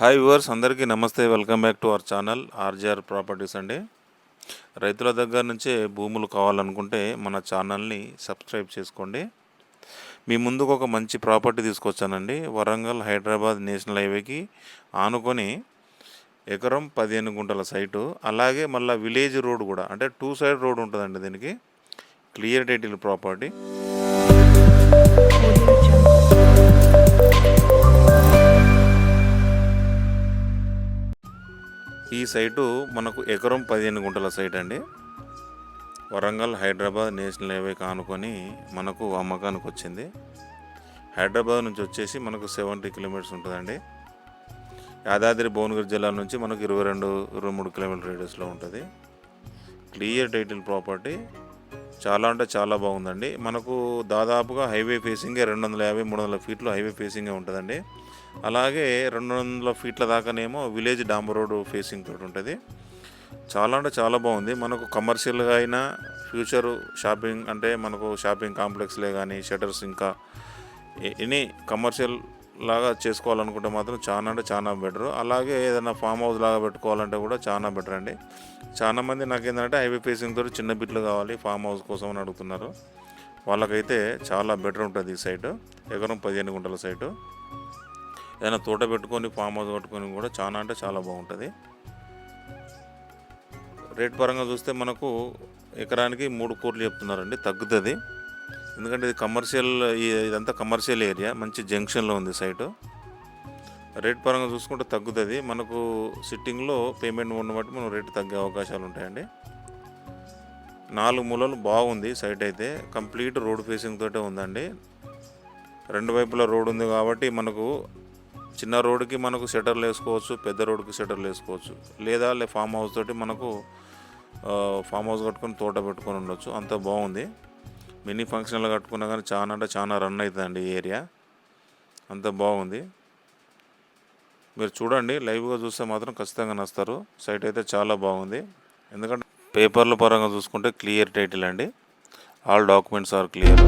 Hi viewers అందరికీ నమస్తే. Welcome back to our channel RGR properties అండి. రైతుల దగ్గర నుంచే భూములు కావాలనుకుంటే మన ఛానల్ని సబ్స్క్రైబ్ చేసుకోండి. మీ ముందుకు ఒక మంచి ప్రాపర్టీ తీసుకొచ్చానండి. వరంగల్ హైదరాబాద్ నేషనల్ హైవేకి ఆనుకొని ఎకరం పదిహేను గుంటల సైటు అలాగే మళ్ళీ విలేజ్ రోడ్ కూడా అంటే టూ సైడ్ రోడ్ ఉంటుందండి దీనికి. క్లియర్ టైటిల్ ప్రాపర్టీ ఈ సైటు మనకు ఎకరం పదిహేను గుంటల సైట్ అండి. వరంగల్ హైదరాబాద్ నేషనల్ హైవే కానుకొని మనకు అమ్మకానికి వచ్చింది. హైదరాబాద్ నుంచి వచ్చేసి మనకు సెవెంటీ కిలోమీటర్స్ ఉంటుందండి. యాదాద్రి భువనగిరి జిల్లా నుంచి మనకు ఇరవై రెండు ఇరవై మూడు కిలోమీటర్ రేడియస్లో ఉంటుంది. క్లియర్ టైటిల్ ప్రాపర్టీ చాలా అంటే చాలా బాగుందండి. మనకు దాదాపుగా హైవే ఫేసింగే రెండు వందల యాభై మూడు వందల ఫీట్లు హైవే ఫేసింగే ఉంటుందండి. అలాగే రెండు వందల ఫీట్ల దాకానేమో విలేజ్ డాంబర్ రోడ్ ఫేసింగ్ తోటి ఉంటుంది. చాలా అంటే చాలా బాగుంది. మనకు కమర్షియల్గా అయినా ఫ్యూచర్ షాపింగ్ అంటే మనకు షాపింగ్ కాంప్లెక్స్లే కానీ షటర్స్ ఇంకా ఎనీ కమర్షియల్ లాగా చేసుకోవాలనుకుంటే మాత్రం చాలా అంటే చాలా బెటర్ అలాగే ఏదైనా ఫామ్ హౌస్ లాగా పెట్టుకోవాలంటే కూడా చాలా బెటర్ అండి. చాలా మంది నాకు ఏంటంటే హైవే ఫేసింగ్ తోటి చిన్న బిట్లు కావాలి ఫామ్ హౌస్ కోసం అని అడుగుతున్నారు. వాళ్ళకైతే చాలా బెటర్ ఉంటుంది ఈ సైటు ఎకరం పదిహేను గుంటల సైటు ఏదైనా తోట పెట్టుకొని ఫామ్ హౌస్ పెట్టుకొని కూడా చాలా అంటే చాలా బాగుంటుంది. రేట్ పరంగా చూస్తే మనకు ఎకరానికి మూడు కోట్లు చెప్తున్నారండి తగ్గుతుంది. ఎందుకంటే ఇది కమర్షియల్ ఇదంతా కమర్షియల్ ఏరియా మంచి జంక్షన్లో ఉంది సైటు. రేట్ పరంగా చూసుకుంటే తగ్గుతుంది. మనకు సిట్టింగ్లో పేమెంట్ ఉన్న బట్టి మనం రేటు తగ్గే అవకాశాలు ఉంటాయండి. నాలుగు మూలలు బాగుంది సైట్ అయితే. కంప్లీట్ రోడ్ ఫేసింగ్ తోటే ఉందండి. రెండు వైపులా రోడ్ ఉంది కాబట్టి మనకు చిన్న రోడ్డుకి మనకు షటర్లు వేసుకోవచ్చు పెద్ద రోడ్డుకి షటర్లు వేసుకోవచ్చు. లేదా లే ఫామ్ హౌస్ తోటి మనకు ఫామ్ హౌస్ కట్టుకొని తోట పెట్టుకొని ఉండొచ్చు. అంత బాగుంది. మినీ ఫంక్షన్లు కట్టుకున్నా కానీ చాలా అంటే చాలా రన్ అవుతుందండి ఈ ఏరియా. అంత బాగుంది. మీరు చూడండి లైవ్గా చూస్తే మాత్రం ఖచ్చితంగా నస్తారు సైట్ అయితే చాలా బాగుంది. ఎందుకంటే పేపర్ల పరంగా చూసుకుంటే క్లియర్ టైటిల్ అండి. All documents are clear.